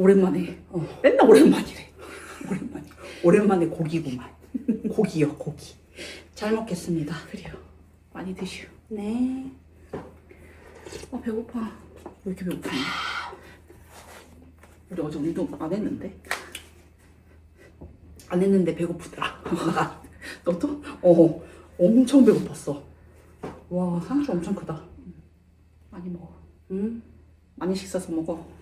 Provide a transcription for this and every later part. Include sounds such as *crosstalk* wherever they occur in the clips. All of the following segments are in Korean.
오랜만에 어, 맨날 오랜만이래. *laughs* 오랜만에. 오랜만에 고기구만. 고기요, 고기. 잘 먹겠습니다. 그래요. 많이 드시오. 네. 아 배고파. 왜 이렇게 배고프냐? 우리 어제 운동 안 했는데. 안 했는데 배고프더라. 나, 너도? 어, 엄청 배고팠어. 와, 상추 엄청 크다. 많이 먹어. 응? 많이 식사서 먹어.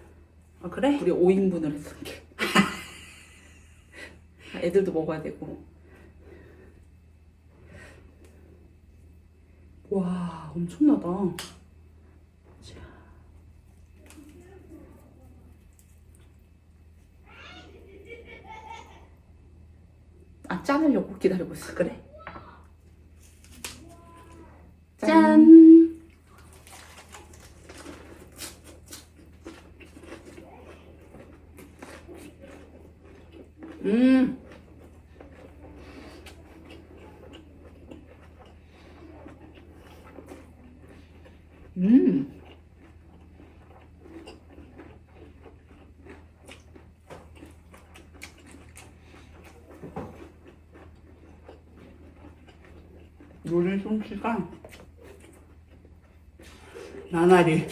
아, 그래? 우리 5인분을 했으니까. *laughs* 애들도 먹어야 되고. 와, 엄청나다. 아 짠하려고 기다리고 있어. 그래. 짠. 음. 음. 요리 솜씨가 나날이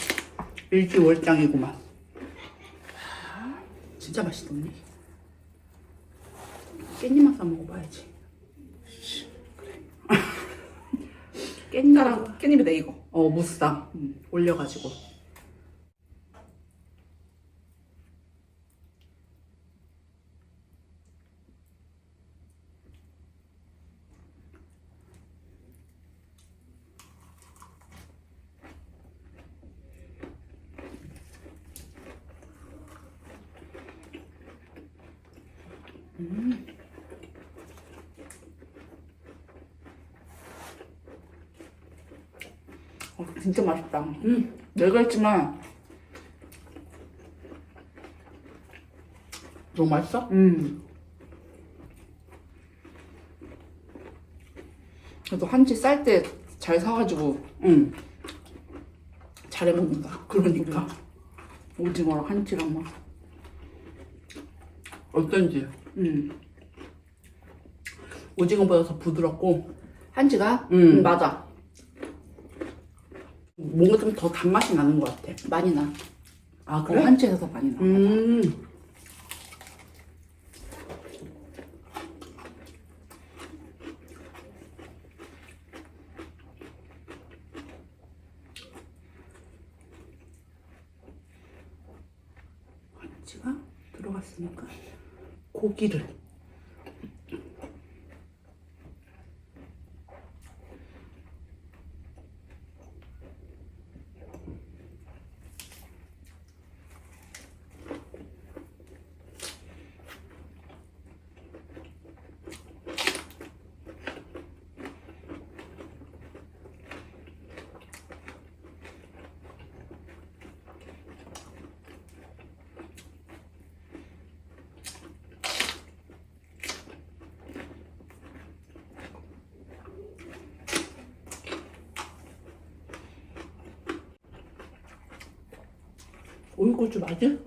일기월장이구만. 진짜 맛있다, 언니. 깻잎만 싸 먹어봐야지. 깻잎랑, 나랑 깻잎이다 이거. 어, 음, 올려가지고. 어, 진짜 맛있다. 음, 내가 했지만 너무 맛있어? 음. 그래도 한치 쌀 때 잘 사가지고 응, 잘 해 먹는다. 그러니까. 오징어랑 한치랑 막. 어떤지. 음. 오징어보다 더 부드럽고, 한치가? 음. 음, 맞아. 뭔가 좀 더 단맛이 나는 것 같아. 많이 나. 아, 어, 한치에서 더 많이 나. 음. 한치가 들어갔으니까 고기를 오이 고추 맞지?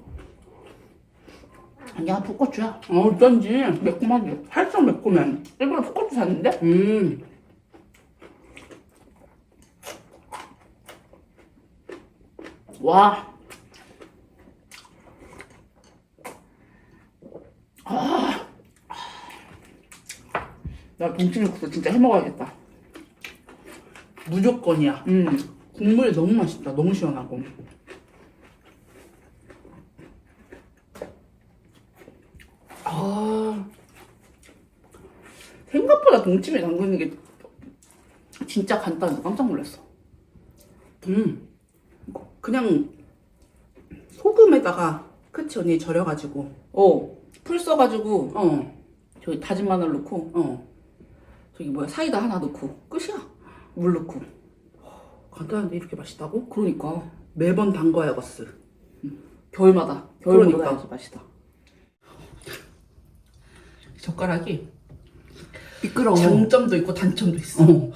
아니야, 풋고추야. 어, 어쩐지 매콤하게. 살짝 매콤해. 일부러 풋고추 샀는데? 음. 와. 아. 나 동치미국수 진짜 해먹어야겠다. 무조건이야. 음. 국물이 너무 맛있다. 너무 시원하고. 아. 생각보다 동치미 담그는 게 진짜 간단해서 깜짝 놀랐어. 음. 그냥 소금에다가 그치 언니 절여가지고. 어. 풀 써가지고 어. 저기 다진 마늘 넣고 어. 저기 뭐야 사이다 하나 넣고 끝이야. 물 넣고. 간단한데 이렇게 맛있다고? 그러니까 매번 담궈야겠어. 겨울마다 겨울마다 그러니까. 맛있다. 젓가락이 미끄러워. 장점도 있고 단점도 있어. 어.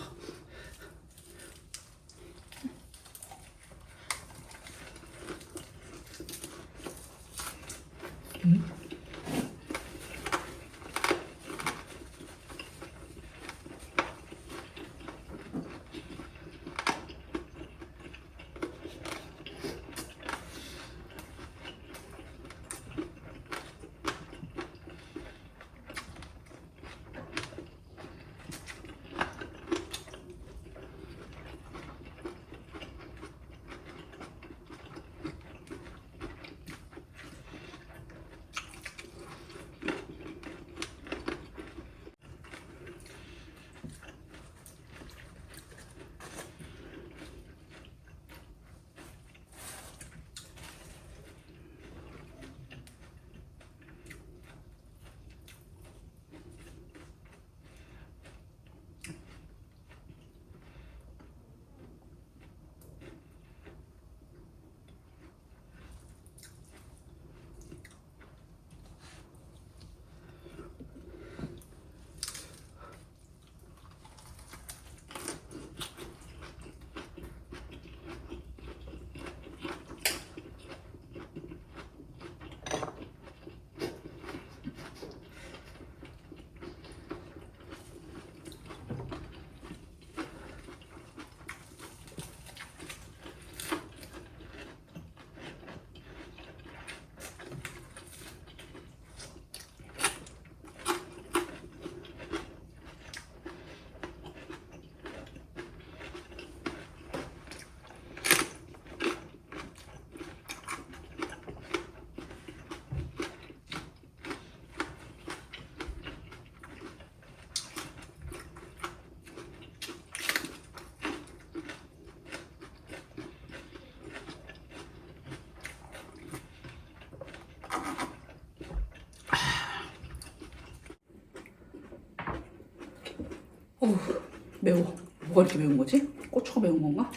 매워. 뭐가 이렇게 매운 거지? 고추가 매운 건가?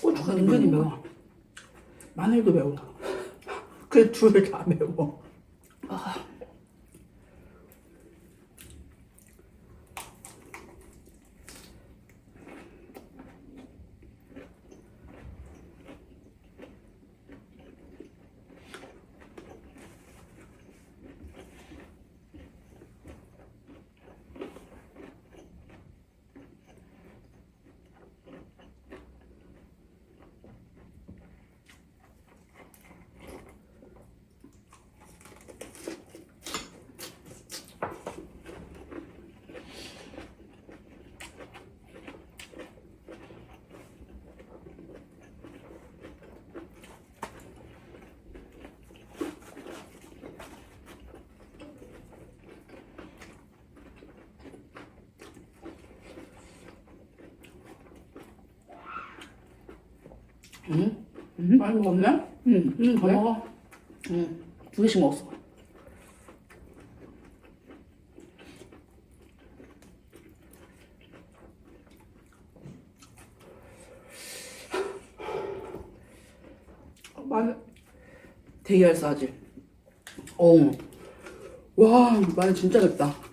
고추가 은근히 매워. 마늘도 매워. *laughs* 그 둘 다 매워. 응? 많이 먹었네? 응, 응, 더? 먹어. 응, 두 개씩 먹었어. 마늘. 되게 알싸하지? 어. 와, 마늘 진짜 맵다.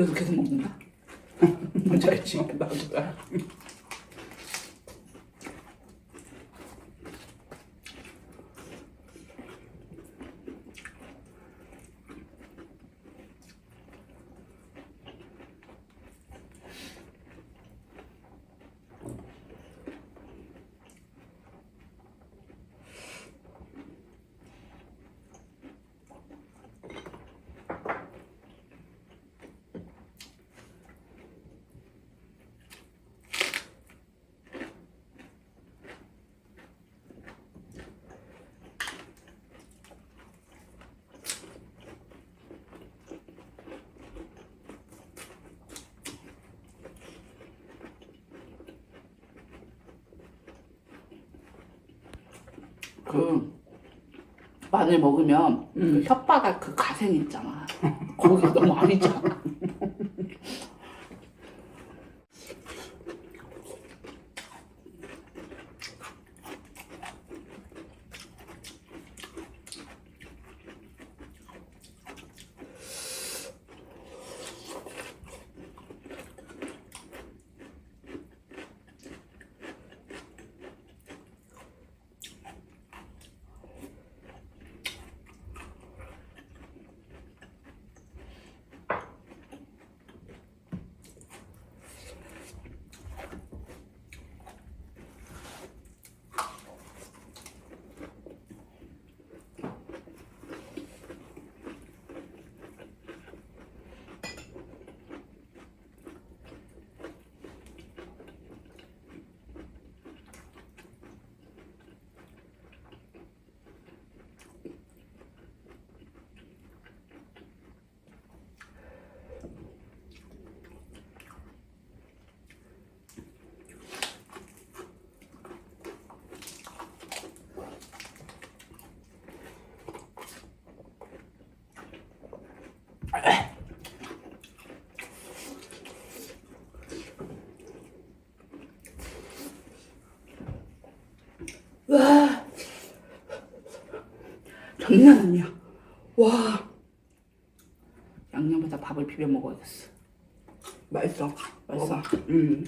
그래도 계속 먹는다? *laughs* 뭔지 알지? *laughs* 나도 마늘 먹으면 음. 그 혓바닥 그 가생 있잖아. 거기가 너무 아니잖아. 와. 장난 아니야. 와. 양념에다 밥을 비벼 먹어야겠어. 맛있어. 맛있어? 먹어봐. 음.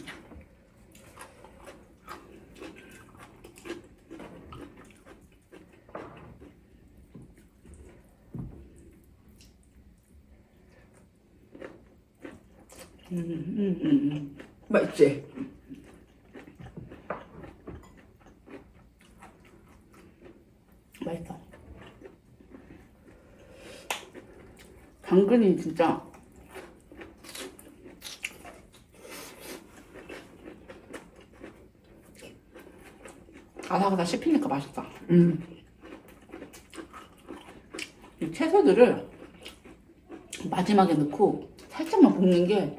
음, 음. 맛있지? 맛있어. 당근이 진짜 아삭아삭 씹히니까 맛있다. 음. 이 채소들을 마지막에 넣고 살짝만 볶는 게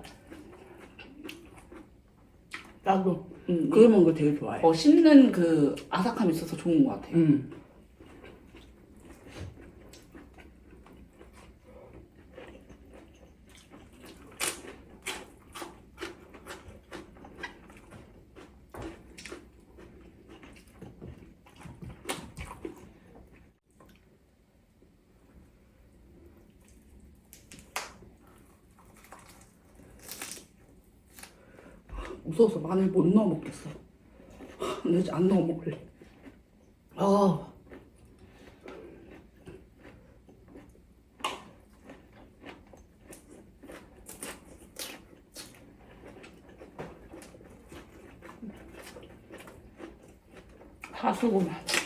나도 음, 먹는 거 되게 좋아해. 어, 씹는 그 아삭함이 있어서 좋은 것 같아. 음. 무서워서 마늘 못 넣어 먹겠어. 나 이제 안 넣어 먹을래. 아. 다수고 맛.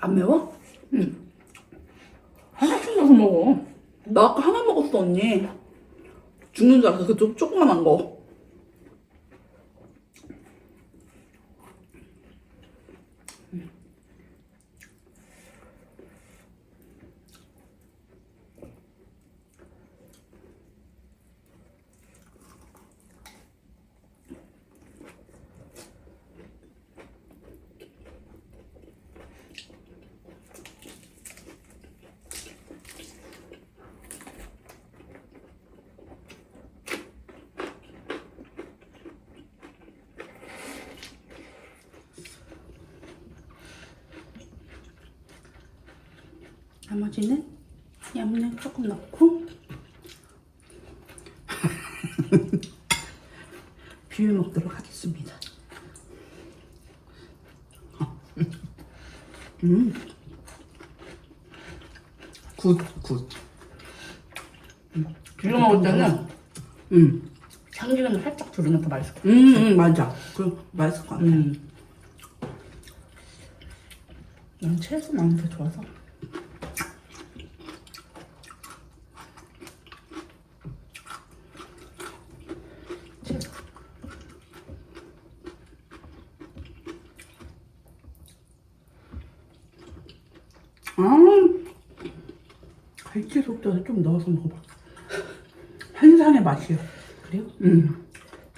안 매워? 하나씩 넣어서 먹어. 나 아까 하나 먹었어 언니. 죽는 줄 알았어. 그 조, 조그만한 거. 나머지는 양념 조금 넣고 *laughs* 비벼 먹도록 하겠습니다. 음. 굿, 굿. 비벼 먹을 음. 때는 음. 참기름 살짝 두르면 더 맛있을 음, 음, 맞아. 그, 맛있을 것 같아. 음. 아, 갈치 속젓을 좀 넣어서 먹어봐. 한상의 맛이요. 그래요? 음,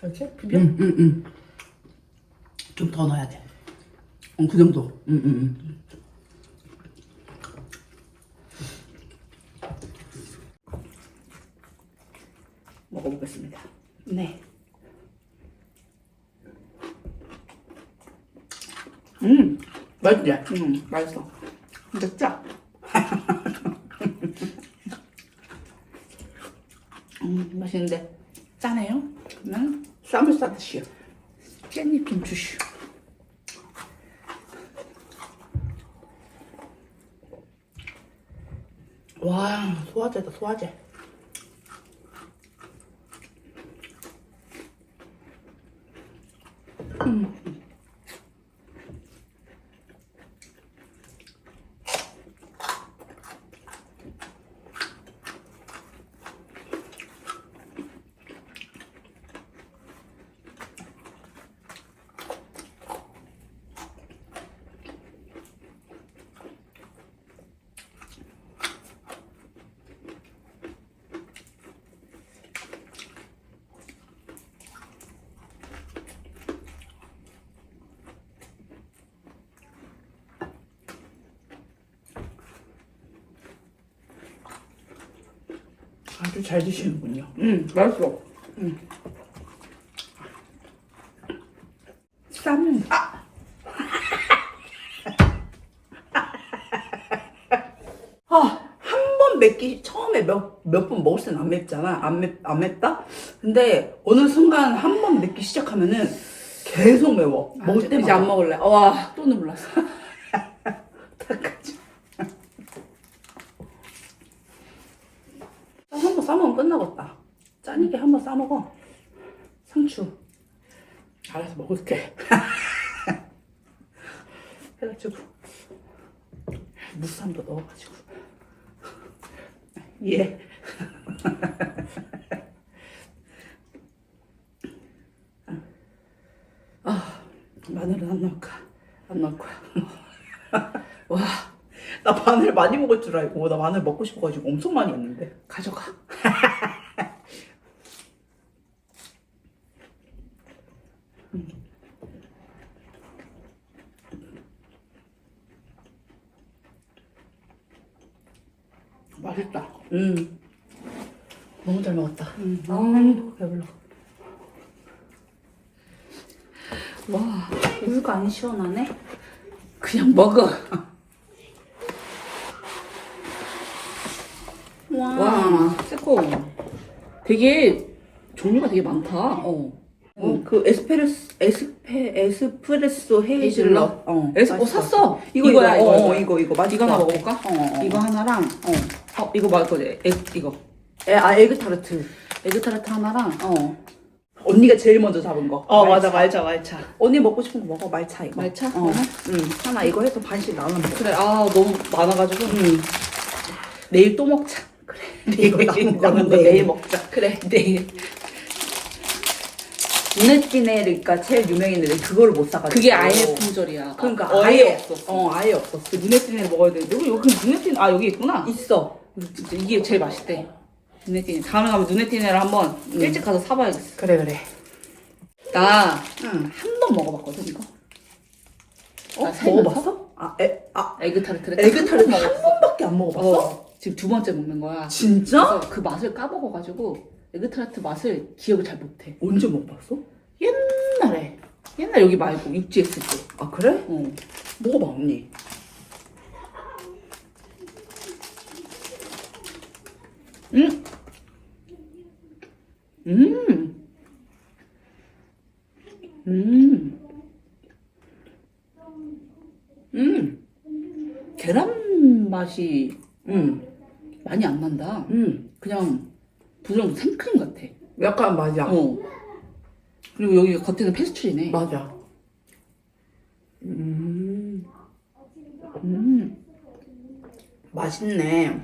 이렇게 비벼? 음, 음, 음. 좀 더 넣어야 돼. 어, 그 정도. 음, 음, 음. 먹어보겠습니다. 네. 음, 맛있지? 음, 맛있어. 짜. *laughs* 음, 맛있는데 짜네요. 그러면 쌈을 싸듯이요. 깻잎 좀 주시오. 와, 소화제다, 소화제. 아주 잘 드시는군요. 음, 맛있어. 쌈은 아! *laughs* 아, 한 번 맵기 처음에 몇 몇 번 먹을 때는 안 맵잖아. 안 맵, 안 맵다? 근데 어느 순간 한 번 맵기 시작하면은 계속 매워. 먹을 이제- 때마다. 이제 안 먹을래. 와, 또 눈물 났어. 어떡하지? 한번 싸먹으면 끝나겠다. 짜니게 한번 싸먹어. 상추. 알아서 먹을게. *laughs* 해가지고 무쌈도 넣어가지고 예. *laughs* 마늘은 안 넣을까? 안 넣을 거야. *laughs* 와, 나 마늘 많이 먹을 줄 알고 나 마늘 먹고 싶어가지고 엄청 많이 했는데 가져가. 맛있다. 음, 너무 잘 먹었다. 음. 아, 배불러 와, 우유가 안 시원하네? 그냥 먹어. 와, 와, 새콤. 되게 종류가 되게 많다. 어. 어, 그 에스페레소 에스페 에스프레소 헤이즐넛? 어 에스, 어, 맛있어. 샀어. 이거 이거야, 이거 이거. 어, 이거 이거 맛있어 이거 하나 먹어볼까? 어, 어. 이거 하나랑, 어. 어, 이거 맞을 거지? 에, 이거. 에, 아 에그 타르트 에그타르트 하나랑, 어 언니가 제일 먼저 잡은 거 어. 맞아, 말차, 말차. 언니 먹고 싶은 거 먹어 말차 이거 말차? 어. 하나? 응 하나 이거 해서 반씩 나눠 먹어 그래, 아, 너무 많아가지고. 응 내일 또 먹자. 그래. 이거 남은 거는 거 내일. 내일 먹자. 그래, 내일. 누네티네르가 제일 유명한 애들 그거를 못 사가지고 그게 아예 품절이야. 그러니까 아, 아예 없었어. 어 아예 없었어 그 눈에 띄는 애 먹어야 되는데 여기 여기 눈에 띄는 아 여기 있구나. 있어 진짜 이게 제일 맛있대. 눈에 띄는 다음에 가면 눈에 띄는 애를 한번 일찍 가서 사봐야겠어. 그래 그래 나한응번 먹어봤거든 이거. 어? 아, 살면서? 먹어봤어? 아, 에, 아 에그 타르트를 에그 타르트 딱한 먹었어. 번밖에 안 먹어봤어? 어, 지금 두 번째 먹는 거야. 진짜? 그래서 그 맛을 까먹어가지고 에그타르트 맛을 기억을 잘 못해. 언제 먹어봤어? 옛날에 옛날 여기 말고 육지했을 때. 아 그래? 어. 먹어봐 언니 음. 음. 음. 음. 계란 맛이 음, 많이 안 난다. 음. 그냥 부드러운 생크림 같아. 약간 맞아. 어. 그리고 여기 겉에는 페스츄리네. 맞아. 음, 음. 맛있네.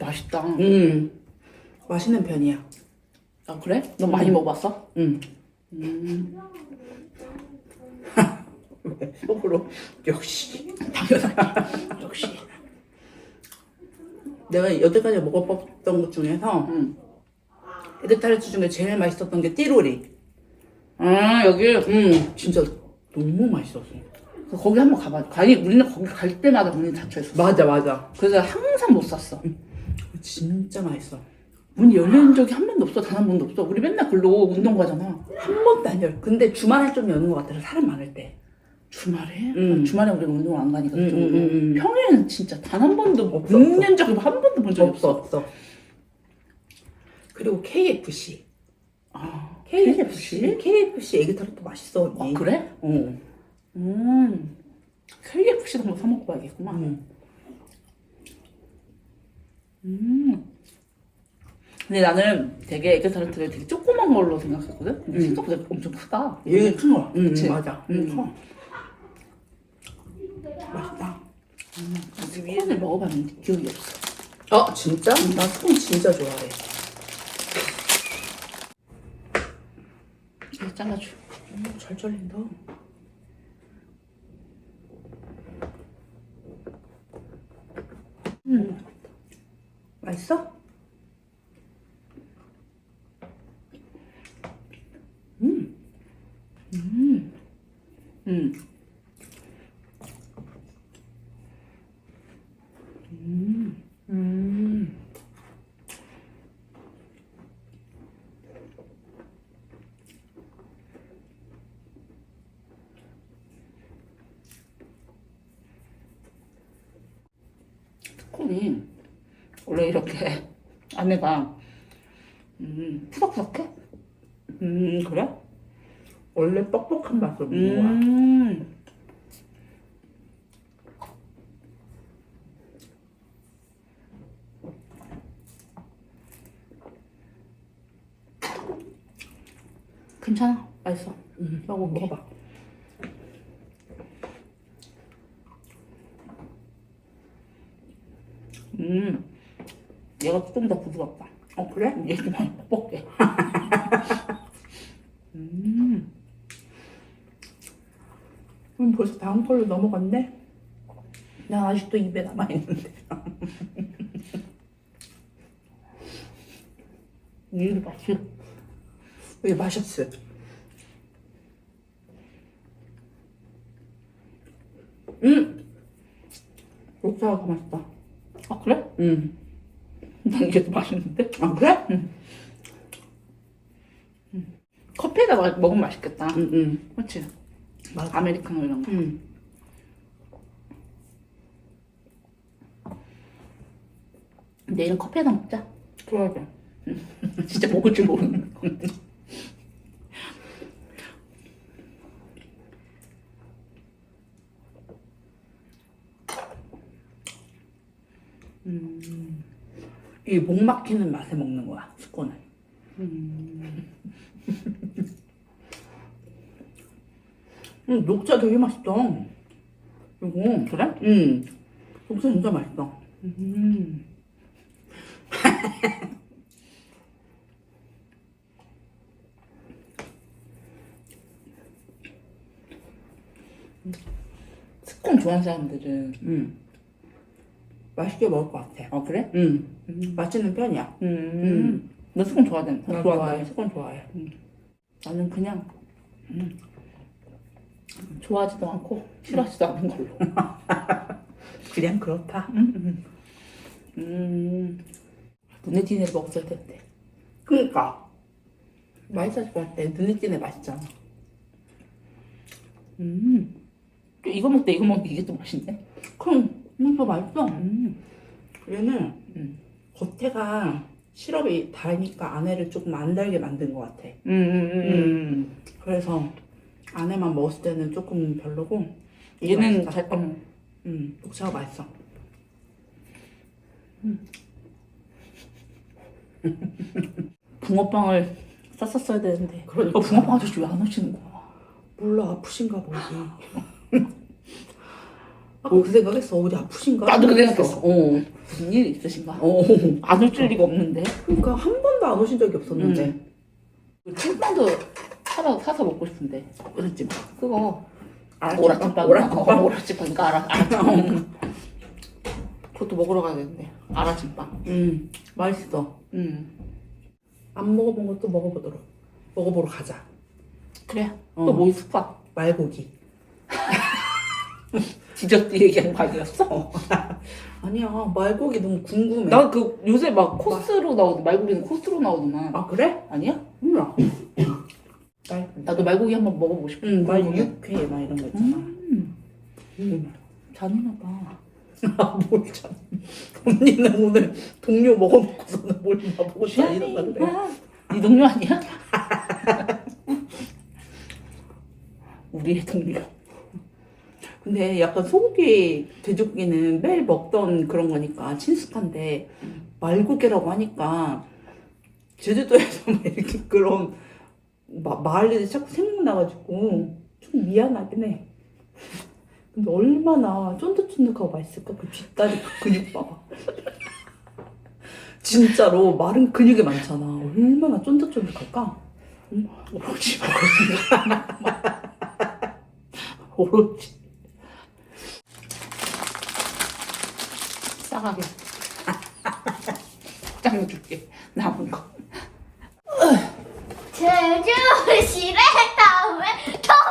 맛있다. 음, 맛있는 편이야. 아, 그래? 너 많이 먹어봤어? 음. 음. *laughs* 속으로 역시 당연하지. 역시. 내가 여태까지 먹어봤던 것 중에서 음. 에그타르트 중에 제일 맛있었던 게 띠로리. 아, 여기. 음, 진짜 너무 맛있었어. 거기 한번 가봐. 아니, 우리는 거기 갈 때마다 문이 닫혀 있어. 맞아, 맞아. 그래서 항상 못 샀어. 진짜 맛있어. 문이 열린 적이 한 번도 없어. 단 한 번도 없어. 우리 맨날 글로 운동 가잖아. 한 번도 안 열. 근데 주말에 좀 여는 것 같아서 사람 많을 때. 주말에? 음. 주말에 우리가 운동을 안 가니까 음, 그쪽으로. 음, 음, 음. 평일에는 진짜 단 한 번도 없어, 몇년 전에 한 번도 본 적이 없어, 없어. 없어. 그리고 KFC. 아, KFC? KFC 에그타르트 맛있어, 아, 언니. 그래? 어. 음. KFC도 한번 사 먹어 봐야겠구만. 음. 음. 근데 나는 되게 에그타르트를 되게 조그만 걸로 생각했거든? 근데 음. 생각보다 엄청 크다. 얘는 큰 거야. 음, 그치? 맞아. 음. 음. 커. 맛있다. 스콘을 먹어봤는데 기억이 없어. 어, 진짜? 나 스콘 진짜 좋아해. 이거 잘라줘. 음, 잘 잘린다. 음. 맛있어? 음. 음. 스콘이 원래 이렇게 안에가 음, 푸석푸석해? 음, 그래? 원래 뻑뻑한 맛을 먹는 거야. 음. 괜찮아. 맛있어. 음, 먹어, 먹어봐. 음. 얘가 좀 더 부드럽다. 어, 그래? 얘좀 뻑뻑해. *laughs* 음. 그럼 벌써 다음 걸로 넘어갔네? 난 아직도 입에 남아있는데. *laughs* 얘도 맛있어. 왜 마셨어? 음! 녹차가 맛있다. 아, 그래? 음. 난 이게 더 맛있는데? 아, 그래? 커피에다 마- 먹으면 맛있겠다. 음, 음. 그렇지? 맞아. 아메리카노 이런 거. 음. 내일은 커피에다 먹자. 돼. *laughs* 진짜 먹을 줄 모르는 거. *laughs* 이 목 막히는 맛에 먹는 거야, 스콘은. 음, 녹차 되게 맛있다. 이거. 그래? 음. 녹차 진짜 맛있다. 음. *laughs* 스콘 좋아하는 사람들은 음. 맛있게 먹을 것 같아. 아 그래? 음. 맛있는 편이야. 음. 너 스콘 좋아하는 나 좋아해. 스콘 좋아해. 나는 그냥 음, 좋아하지도 않고 싫어하지도 않은 걸로. *laughs* 그냥 그렇다. 음, 눈에 띄는 먹었을 텐데. 그니까. 맛있을 것 같아. 눈에 띄네 맛있잖아. 음, 또 이거 먹다 이거 먹는데 이게 또 맛있네. 그럼, 음, 더 맛있어. 음, 얘는 음. 겉에가 시럽이 달니까 안에를 조금 안 달게 만든 것 같아. 음, 음, 음. 그래서 안에만 먹었을 때는 조금 별로고 얘는. 잘 음. 음, 녹차가 맛있어. *laughs* 붕어빵을 쌌었어야 되는데. 그러니까. 어, 붕어빵 아저씨 왜 안 오시는 거야? 몰라 아프신가 보지. *laughs* 아까 그 생각했어. 어디 아프신가? 나도 그 생각했어. 어. 무슨 일이 있으신가? 어. 안 올 줄 리가 없는데. 그러니까 한 번도 안 오신 적이 없었는데. 그 찐빵도 사서, 사서 먹고 싶은데. 그랬지. 그거. 아, 오락찐빵. 오락찐빵? 어, 오락찐빵이니까 알아. 아라찐빵. 그것도 먹으러 가야 되는데. 아라찐빵. 음, 맛있어. 음. 안 먹어본 것도 먹어보도록. 먹어보러 가자. 그래. 어. 또뭐 있을까? 말고기. *laughs* 디저트 얘기한 거 아니었어? *laughs* 아니야, 말고기 너무 궁금해. 나그 요새 막 코스로 나오고 말고기는 코스로 나오더만. 아 그래? 아니야? 몰라. 말, *clears throat* 나도 말고기 한번 먹어보고 싶어. 응, 말 궁금해. 육회 막 이런 거 있잖아. 음. 음. 잔인하 봐. 아, 뭘 참. 언니는 오늘 동료 먹어놓고서는 뭘 나보고 다니는다 그래. 네 동료 아니야? *laughs* 우리의 동료. 근데 약간 소고기, 돼지고기는 매일 먹던 그런 거니까 친숙한데 말고기라고 하니까 제주도에서 막 이렇게 그런 마, 마을들이 자꾸 생각나가지고 좀 미안하긴 해. 근데 얼마나 쫀득쫀득하고 맛있을까? 그 뒷다리 그 근육 봐봐. 진짜로 말은 근육이 많잖아. 얼마나 쫀득쫀득할까? 오로지 *laughs* 오로지. 싸가게 짱 줄게 남은 거 제주 싫했다왜 더?